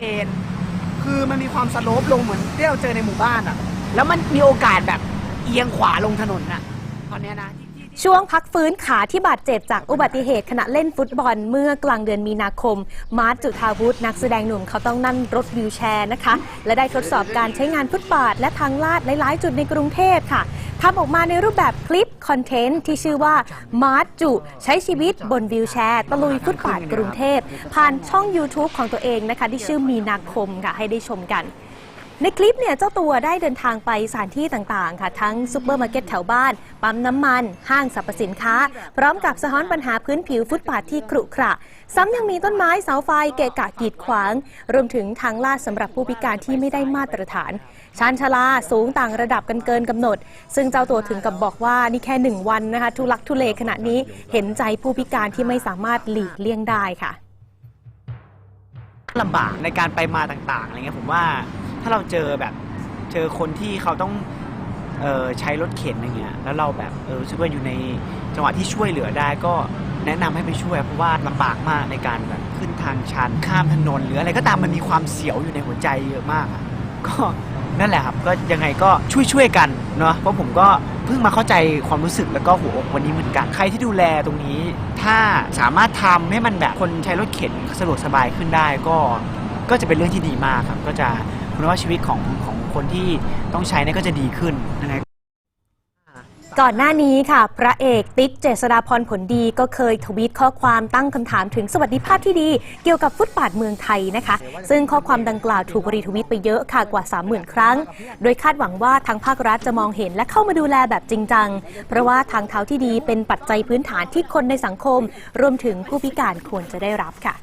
เอนคือมันมีความสโลปลงเหมือนที่เราเจอในหมู่บ้านอะแล้วมันมีโอกาสแบบเอียงขวาลงถนนอะตอนเนี้ยนะที่ ช่วงพักฟื้นขาที่บาดเจ็บจากอุบัติเหตุขณะเล่นฟุตบอลเมื่อกลางเดือนมีนาคม มาร์ทจุธาวุฒินักแสดงหนุ่มเขาต้องนั่งรถวิวแชร์นะคะ และได้ทดสอบการใช้งานฟุตบาทและทางลาดหลาย ๆ จุดในกรุงเทพค่ะทำออกมาในรูปแบบคลิปคอนเทนต์ที่ชื่อว่ามาร์ทจุใช้ชีวิตบนวิวแชร์ ตะลุยฟุตบาทกรุงเทพผ่านช่อง YouTube ของตัวเองนะคะ ที่ชื่อมีนาคมค่ะให้ได้ชมกัน ในคลิปเนี่ยเจ้าตัวได้เดินทางไปสถานที่ต่างๆ ค่ะ ทั้งซูเปอร์มาร์เก็ตแถวบ้าน ปั๊มน้ำมัน ห้างสรรพสินค้า พร้อมกับสะท้อนปัญหาพื้นผิวฟุตบาทที่ขรุขระ ซ้ำยังมีต้นไม้เสาไฟเกะกะกีดขวาง รวมถึงทางลาดสำหรับผู้พิการที่ไม่ได้มาตรฐาน ชานชาลาสูงต่างระดับกันเกินกำหนด ซึ่งเจ้าตัวถึงกับบอกว่านี่แค่หนึ่งวันนะคะทุลักทุเลขณะนี้เห็นใจผู้พิการที่ไม่สามารถหลีกเลี่ยงได้ค่ะลำบากในการไปมาต่างๆอะไรเงี้ยผมว่า ถ้าเราเจอแบบเจอคนที่เขาต้องออใช้รถเข็นอย่างเงี้ยแล้วเราแบบเออรู้สึกว่าอยู่ในจังหวะที่ช่วยเหลือได้ก็แนะนำให้ไปช่วย เพราะว่าลำบากมากในการแบบขึ้นทางชันข้ามถนน หรืออะไรก็ตามมันมีความเสียวอยู่ในหัวใจเยอะมากก็นั่นแหละครับก็ยังไงก็ช่วยช่วยๆกันเนาะเพราะผมก็เพิ่งมาเข้าใจความรู้สึกแล้วก็หัวอกวันนี้เหมือนกัน ใครที่ดูแลตรงนี้ ถ้าสามารถทำให้มันแบบคนใช้รถเข็นสะดวกสบายขึ้นได้ก็ก็จะเป็นเรื่องที่ดีมากครับก็จะ คุณว่าชีวิตของของคนที่ต้องใช้เนี่ยก็จะดีขึ้นยังไงก่อนหน้านี้ค่ะ พระเอกติ๊กเจษฎาพรผลดีก็เคยทวีตข้อความตั้งคำถามถึงสวัสดิภาพที่ดี เกี่ยวกับฟุตบาทเมืองไทยนะคะ ซึ่งข้อความดังกล่าวถูกรีทวิตไปเยอะค่ะกว่า 30,000 ครั้ง โดยคาดหวังว่าทางภาครัฐจะมองเห็นและเข้ามาดูแลแบบจริงจัง เพราะว่าทางเท้าที่ดีเป็นปัจจัยพื้นฐานที่คนในสังคม รวมถึงผู้พิการควรจะได้รับค่ะ